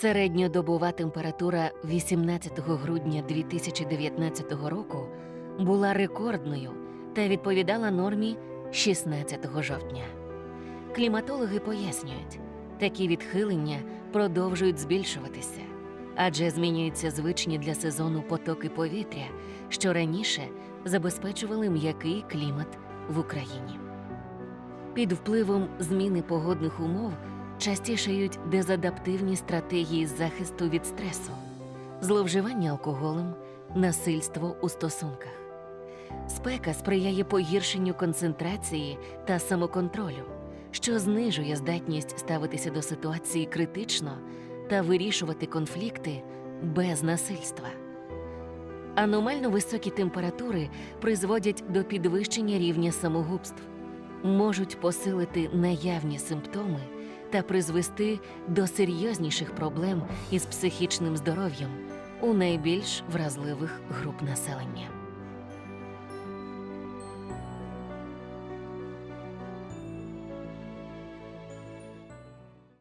Середньодобова температура 18 грудня 2019 року була рекордною та відповідала нормі 16 жовтня. Кліматологи пояснюють, такі відхилення продовжують збільшуватися, адже змінюються звичні для сезону потоки повітря, що раніше забезпечували м'який клімат в Україні. Під впливом зміни погодних умов частішають дезадаптивні стратегії захисту від стресу, зловживання алкоголем, насильство у стосунках. Спека сприяє погіршенню концентрації та самоконтролю, що знижує здатність ставитися до ситуації критично та вирішувати конфлікти без насильства. Аномально високі температури призводять до підвищення рівня самогубств, можуть посилити наявні симптоми та призвести до серйозніших проблем із психічним здоров'ям у найбільш вразливих груп населення.